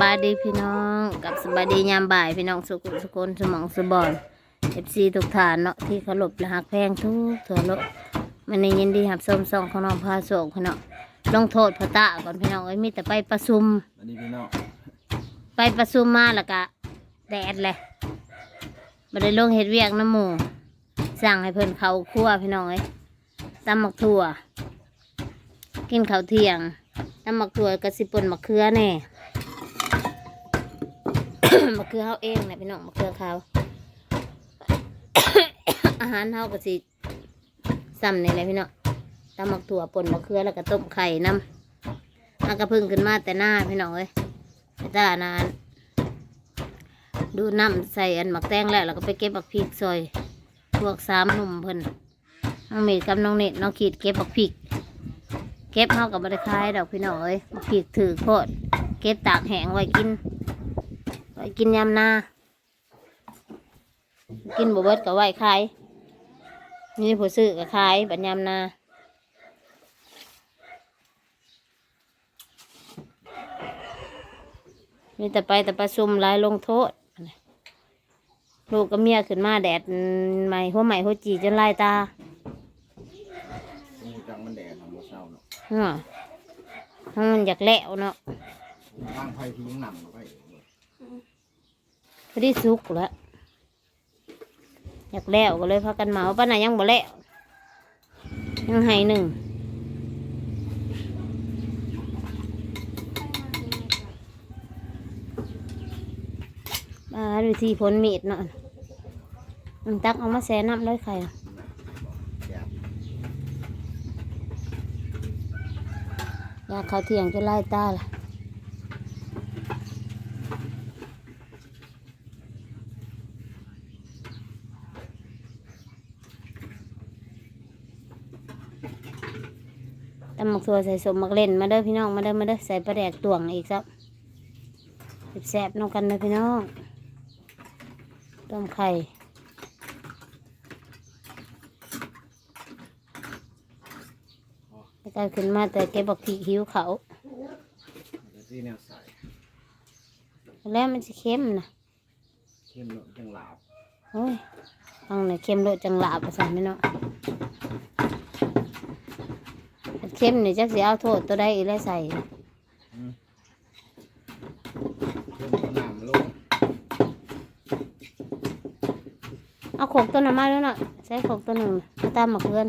บายดีพี่น้องกับสบายดียามบ่ายพี่น้องสุขุมสุคนสมองสุบอนเอฟซีทุกฐานเนาะที่เคารพและหักแพงทุกทั่วโลกมันในยินดีหับส้มซองของน้องพาโศกพี่น้องลงโทษพระตะก่อนพี่น้องเอ้ยมีแต่ไปประชุม อันนี้พี่น้องไปประชุมมาแล้วก็แดดเลยมาได้ลงเฮ็ดเวียกน้ำหมูสั่งให้เพิ่นเขาครั่วพี่น้องเอ้ยตำหมักถั่ว กินข้าวเที่ยงตำหมักถั่วกระสิปนมะเขือแน่ มะเขือเขาเองนะพี่น้องมะเขือเขาอาหารเขาก็สิซ้ำนี่แหละพี่น้องตำหมักถั่วป่นมะเขือแล้วก็ต้มไข่น้ำมันก็เพึ่งขึ้นมาแต่หน้าพี่น้องเอ้ยแต่ตานาน ดูน้ำใส่อันหมักแตงแล้วแล้วก็ไปเก็บบักพริกซอยพวกสามหนุ่มเพิ่นน้องเมดกับน้องเน็ตน้องขีดเก็บบักพริก เก็บเขากับบริคายดอกพี่น้องเอ้ยบักพริกถือโคตรเก็บตากแห้งไว้กิน ไว้กินยำนา กินบวเบิดกับไว้ขายมีผู้ซื้อกับขายบัดยำนามีแต่ไปแต่ประชุมรายลงโทษ ลูกกับเมียขึ้นมาแดดใหม่หัวใหม่หัวจีจนลายตามูจังมันแดดทำบ่เศร้าเนาะฮะถ้ามันอยากแล้วเนาะทางไฟทิ้งหนำไป พอดีสุกแล้วอยากแล้วก็เลยพากันเหมาป้าน่ะยังบ่แล้วยังให้หนึ่งมาดูที่ผลมีดเนาะมันตักเอามาแซ่น้ำเลยใครอยากเขาวเที่ยงจะไล่ตาล่ะ ตำหมักถั่วใส่สมหมักเล่นมาเด้อพี่น้องมาเด้อมาเด้อใส่ปลาแดกตวงอีกครับแซ่บๆน้องกันเด้อพี่น้องต้มไข่แล้วก็ขึ้นมาแต่เก็บบักผีหิวเขาแล้วที่แนวใส่แล้วมันจะเค็มนะเข้มลงจังหลาบโอ้ยฟังหน่อยเค็มโลดจังหลาบไปสั่พี่น้องอัน เค็มนี่จักสิเอาโทษตัวใดอีแล้วใส่เข้มเอาน้ำลงเอาโขกตัวน้ำมาแล้วเนาะใส่โขกตัวหนึ่งมาตามหมักเพื่อน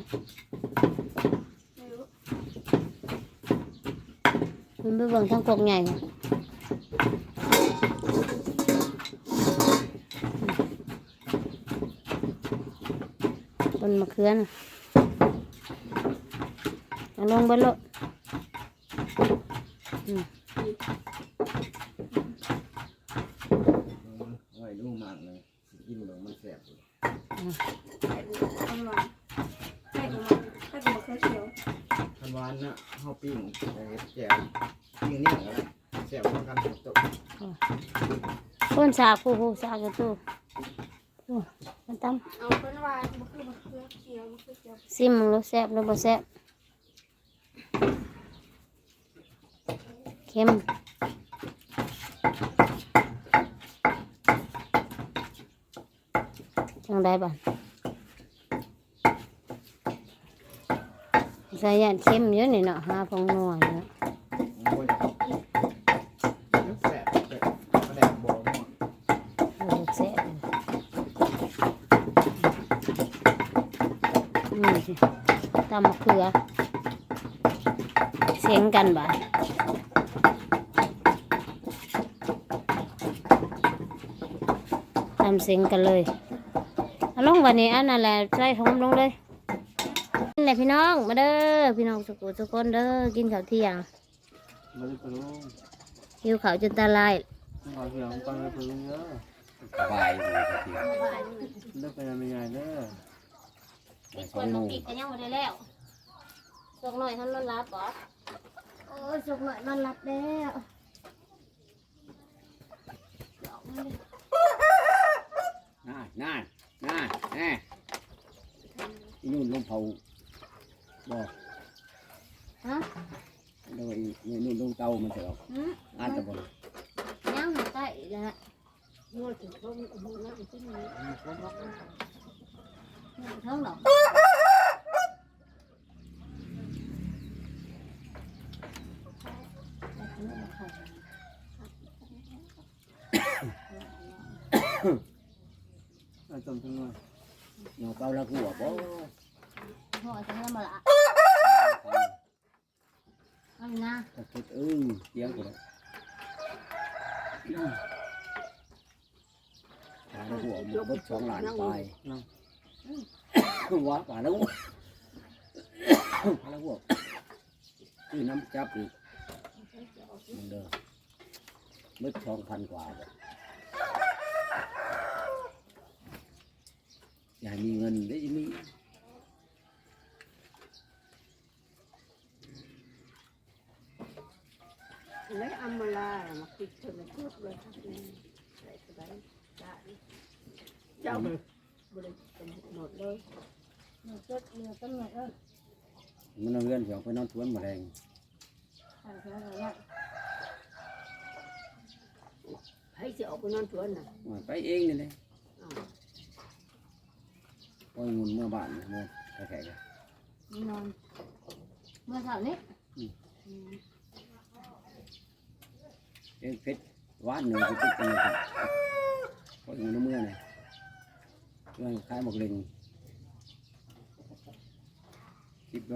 มันไปเบิ่งทั้งโขกใหญ่ก่อนบนมะเขือนะ เอาลงบนโลดอืมไว้ลูกมากเลยกินลงมันแซ่บเลยอร่อยให้กับมันให้กับมะเขือเขียวทันวานนะเฮาปิ้งแต่เฮ็ดแจ่วปิ้งเนี่ยก็ได้แซ่บเหมือนกันทุกตัวต้นสาผู้ผู้สากระตู้โอ้มันตั้มเอาเป็นวานมะเขือมะเขือเขียวมะเขือเขียวซิมมึงรสแซ่บรสบ่แซ่บ เค็มจังได้บ้างใส่ยันเค็มเยอะนี่เนาะห้าพงนัวเนาะโอ้ยเดี๋ยวแซ่บแซ่บกระแดกบ่ม่วงเออแซ่บนี่สิตำมะเขือ สียงกันบ่าทำเสียงกันเลยเอาลงวันนี้อันนั่นแหละใส่หอมลงเลยนี่แหละพี่น้องมาเด้อพี่น้องสุกุทุกคนเด้อกินข้าวเที่ยงมาเลยปลุงหิวข้าวจนตาลายขอเสียงปังเลยปลุงเด้อสบายเลยทีเดียวเลิกไปยังไม่ไงเด้ออีกคนน้องอีกก็ยังไม่ได้แล้วสกหน่อยท่านนอนรับบ่โอ้ยสกหน่อยนอนรับแล้วน่าน่าน่าแน่อี นู่นลงเผาบอกฮะโดยนี่นู่นลงเตามันเถอะหืมอ่านตะบนเท่าหรอ嗯เอาต้มทั้งนั้น เนาเกาละหัวบ่ หัวจะให้มาละเอาอยู่นะ ตะเก็ดเอ้ยเสียงกูเลยปลาละหัวหมันเบดสองหลานตายว้าปลาและหัวปลาและหัวคือน้ำจับอีกมันเด้อเบดสองพันกว่าบ่อย่ามีเงินได้ยังมี amala mà kịch thật là tốt rồi Đấy, cái đấy dạ đi chào mừng vừa đây cầm một đôi เนื้อเกิดเนื้อต้นไม้เออมันเอาเงินเสียงไปนอนสวนแมลงทานเท่าไหร่ thấy chị ốc của non chuột này ว่าไปเองนี่เลย Ờ. ปล่อยมุนเมื่อบ้านเมื่อแขกนี่นอนเมื่อเช้านี้ เองเพชรวานหนึ่งก็ติดกันเลยครับปล่อยมุนเมื่อนี่เรื่องขายหมกเล็งสิบโล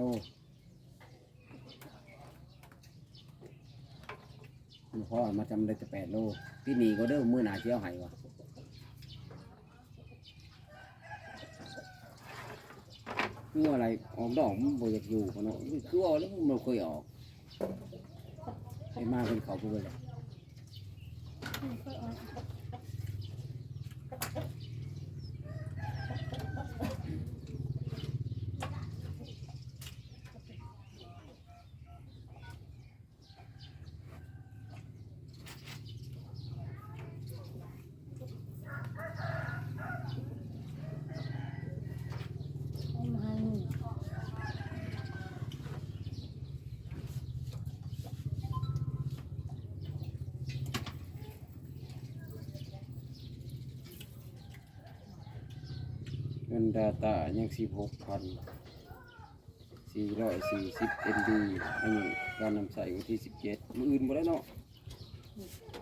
มันพอมาจำได้แต่แปดโลที่นี่ก็เด้อมือหนาเที่ยวหายวะเมื่ออะไรออกดอกมันบ่อยากอยู่กันเนาะมันคือออกแล้วมันบ่เคยออกไอ้มาเป็นเขาพูดเลย ให้มาให้เงินดาตายังสิบหกพันสี่ร้อยสี่สิบเอ็มดีอันนี้การนำใส่วันที่สิบเจ็ดมืออื่นบ่ได้วเนาะ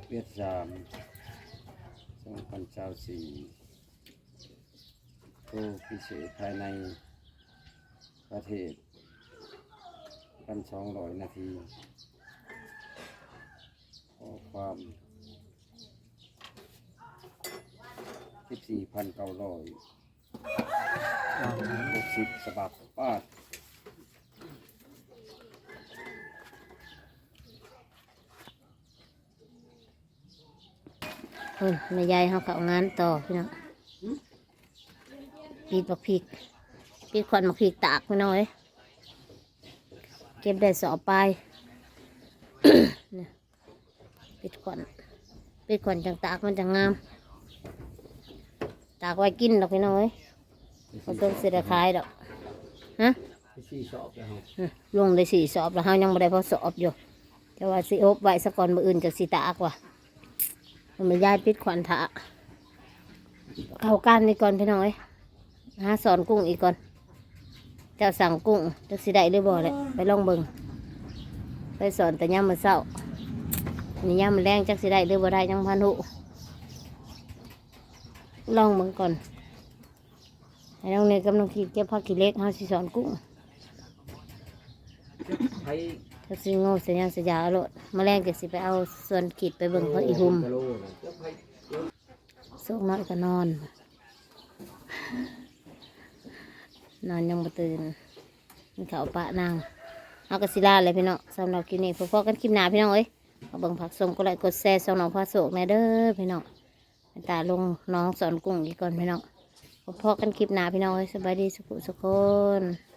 เวียดสามสองพันเจ้าสี่โทรพิเศษภายในประเทศพันสองร้อยนาทีขอความสิบสี่พันเก้าร้อย หกสิบฉบับป้าดเพิ่นแม่ยายเขาเข้างานต่อพี่น้องปีดบักพริกปีดควันบักพริกตากพี่น้อยเก็บได้สอบไปเนี่ยปีดควันปีดควันจังตากมันจังงาม ตากไว้กินดอกพี่น้อง เอ้ยมันต้องเสียขายดอกฮะไปสี่ชอบแล้วอืมลงได้สี่สอบแล้วเฮายังไม่ได้พอสอบอยู่แต่ว่าสิอบไว้สะก่อนมืออื่นจากสิตากว่ะมันไม่ย้ายปิดขวัญถะเข้ากันนี่ก่อนพี่น้องเอ้ยหาสอนกุ้งอีกก่อนเจ้าสั่งกุ้งจากสิได้หรือบ่เลยไปลองเบิ่งไปสอนแต่ย่ามมือเศร้านี่ย่ามมือแรงจากสิได้หรือบ่ได้ยังพันหุลองเบิ่งก่อน ให้น้องเนี่ยกำลังคิดเก็บผักขี้เล็กเฮาสิสอนกุ้งไผ่ถ้าสิโง่สัญญาสัญญาเอาโลดแมาแรงก็สิไปเอาส่วนขีดไปเบิ่งเขาอีหุมกะโลน่ะเจ้าไผ่โซกน้อยก็นอน นอนยังบ่ตื่นมันเขาปะนางเอากระสิลาเลยพี่น้องสำหรับคลิปนี้พบกันคลิปหน้าพี่น้องเอ้ยเอาเบิ่งผักส้มก็ไลค์กดแชร์สองน้องพาโศกแน่เด้อพี่น้องตาลงน้องสอนกุ้งอีกก่อนพี่น้อง พอกันคลิปหนาพี่น้องเอ้ยสบายดีสุขสุขคน